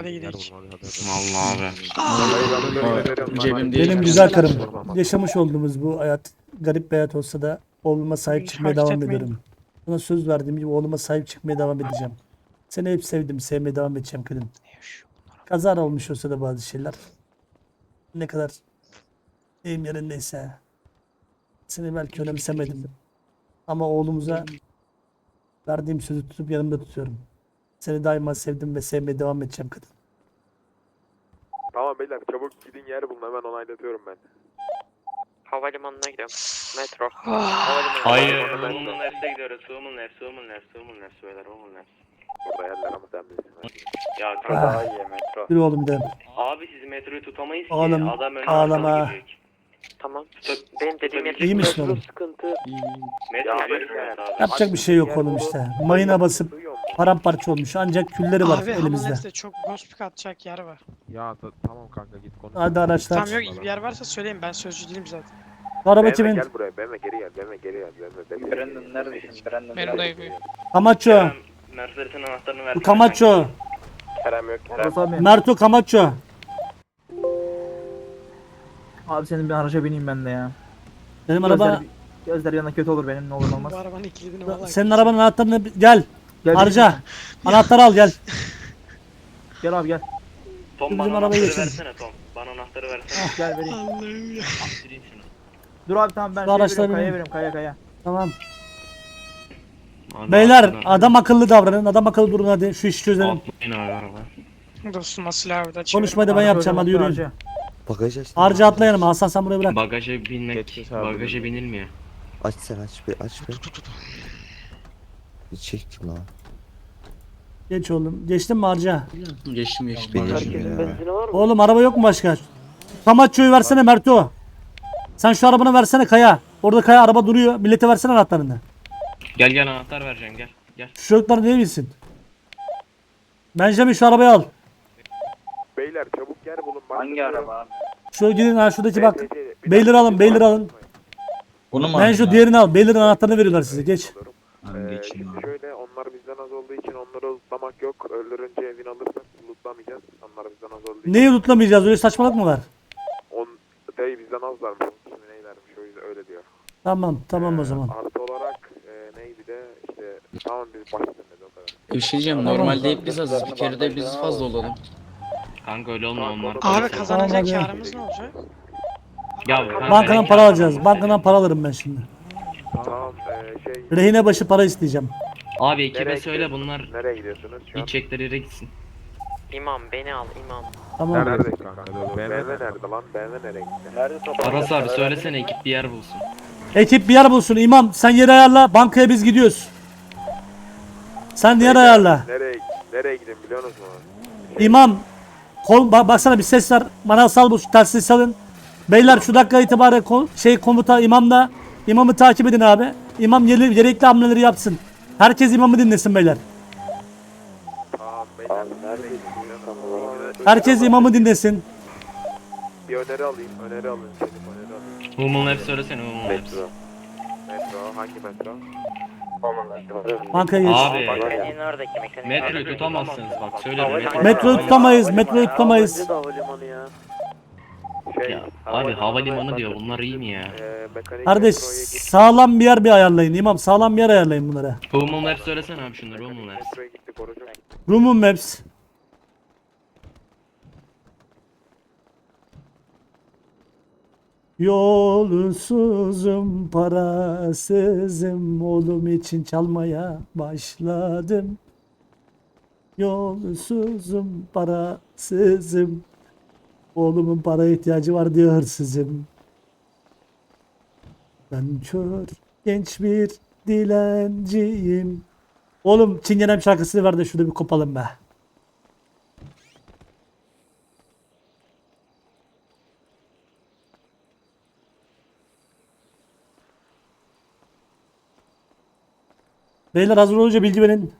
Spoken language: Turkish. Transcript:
Hadi gidelim. Vallahi abi. Benim güzel karım. Yaşamış olduğumuz bu hayat garip bir hayat olsa da oğluma sahip çıkmaya devam etmeyin. ediyorum. Sana söz verdiğim gibi oğluma sahip çıkmaya devam edeceğim. Seni hep sevdim, sevmeye devam edeceğim kadın. Kazara olmuş olsa da bazı şeyler. Ne kadar deyim yerindeyse. Seni belki önemsemedim. Ama oğlumuza verdiğim sözü tutup yanımda tutuyorum. Seni daima sevdim ve sevmeye devam edeceğim kadın. Tamam beyler çabuk gidin yer bulun hemen onaylatıyorum ben. Havalimanına gidiyorum. Metro. Ah, Havalimanı. Hayır, metro. Labs'e gidiyoruz. Woman Labs, Woman Labs, Woman Labs beyler, Woman Labs. Burada yerler ama sen bilirsin. Ya kanka. iyi metro. Yürü oğlum gidelim. Abi siz metroyu tutamayız ki. Ağlama, Adam önüne ağlama. Tamam. Benim dediğim yer İyi misin oğlum? sıkıntı. Metro Ya, abi. Yapacak bir şey yok oğlum işte. Mayına basıp? Paramparça olmuş. Ancak külleri var Abi elimizde. Hamlet çok gospik atacak yer var. Ya ta- tamam kanka git konuş. Hadi araçlar. Tamam yok iyi bir yer varsa söyleyin ben sözcü değilim zaten. Bu araba kimin? gel buraya benle geri gel benle geri gel benle. Brandon neredesin? Brandon Benim dayı bu. Camacho. Mercedes'in anahtarını ver. Bu Camacho. Kerem yok. Kerem. Merto Camacho. Abi senin bir araca bineyim ben de ya. Benim Gözler, araba gözler yanına kötü olur benim ne olur olmaz. Bu arabanın kilidini valla. senin arabanın anahtarını gel. Gel, Harca. Anahtarı al gel. Gel abi gel. Tom Bizim bana arabayı anahtarı versene Tom. Bana anahtarı versene. Gel vereyim. Allah'ım ya. Şunu. Dur abi tamam ben Şu şey araçları veriyorum, kaya benim. veriyorum kaya kaya. Tamam. Abi, Beyler atlayın adam akıllı davranın. Adam akıllı durun hadi. Şu işi çözelim. Atlayın abi araba. Dostum asıl abi de Konuşmayı da ben yapacağım hadi önüne yürüyün. harca. Bagaj aç. Harca atla yanıma. Hasan sen burayı bırak. Bagaja binmek, Geçmiş abi. bagaja binilmiyor. Aç sen aç bir aç bir. Bir çektim lan. Geç oğlum. Geçtin mi Harca? Geçtim geçtim. Benim bagajı. ya. Benzini var mı? Oğlum araba yok mu başka? Camacho'yu versene Merto. Sen şu arabanı versene Kaya. Orada Kaya araba duruyor. Millete versene anahtarını. Gel gel anahtar vereceğim gel. Gel. Şu çocuklar ne bilsin? Benjamin şu arabayı al. Beyler çabuk yer bulun. Hangi araba? Şu gidin ha şuradaki bak. Bir Beyler dakika, alın, bir beyler dakika. alın. Bunu mu Ben şu diğerini al. Beylerin anahtarını veriyorlar size. Geç. Ee, şimdi şöyle onlar bizden az olduğu için onları lootlamak yok. Öldürünce evini alırsak lootlamayacağız. Onlar bizden az olduğu için. Neyi tutlamayacağız? Öyle saçmalık mı var? On, dayı bizden azlarmış. Onun ismi neylermiş o yüzden öyle diyor. Tamam, tamam o Ee, zaman. Artı olarak e, ney bir de işte tamam biz başladık dedi o kadar. Bir şey diyeceğim normalde hep biz azız bir kere de biz fazla olalım. Kanka öyle olma onlar. Abi kazanacak Tamam, karımız ne olacak? Ya kanka, Bankadan para alacağız. Bankadan para alırım ben şimdi. Tamam e, şey Rehine başı para isteyeceğim. Abi ekibe Nereye söyle gidiyorsun? bunlar nereye gidiyorsunuz şu an? gidecekleri yere gitsin. İmam beni al imam. Tamam. Neredesin kanka? BMW nerede lan? BMW nereye gitti? Nerede Aras abi söylesene ekip bir yer bulsun. Ekip bir yer bulsun. İmam sen yeri ayarla. Bankaya biz gidiyoruz. Sen yer ayarla. Nereye nereye gidin biliyor musunuz? İmam kol, ba- baksana bir ses ver. Bana sal bu telsiz salın. Beyler şu dakika itibariyle ko- şey komuta imamla imamı takip edin abi. İmam yeri, gerekli hamleleri yapsın. Herkes imamı dinlesin beyler. Herkes imamı dinlesin. Bir öneri alayım. Öneri alın. Çelik öneri alayım. Woman Labs söylesene Woman Labs. Metro. Hangi metro? Bankaya geç. Abi Mekaniğin oradaki metroyu tutamazsınız bak söylüyorum. Metroyu tutamayız. Metroyu tutamayız. havalimanı ya. Şey, Ya, abi havalimanı diyor bunlar iyi mi ya? Mekanik Kardeş sağlam bir yer bir ayarlayın. İmam sağlam bir yer ayarlayın bunlara. Woman Labs söylesene abi şunları gitti korucu. Rumun Maps. Yolsuzum, parasızım, oğlum için çalmaya başladım. Yolsuzum, parasızım, oğlumun para ihtiyacı var diyor hırsızım. Ben kör, genç bir dilenciyim. Oğlum Çingenem şarkısını ver de şurada bir kopalım be. Beyler hazır olunca bilgi verin.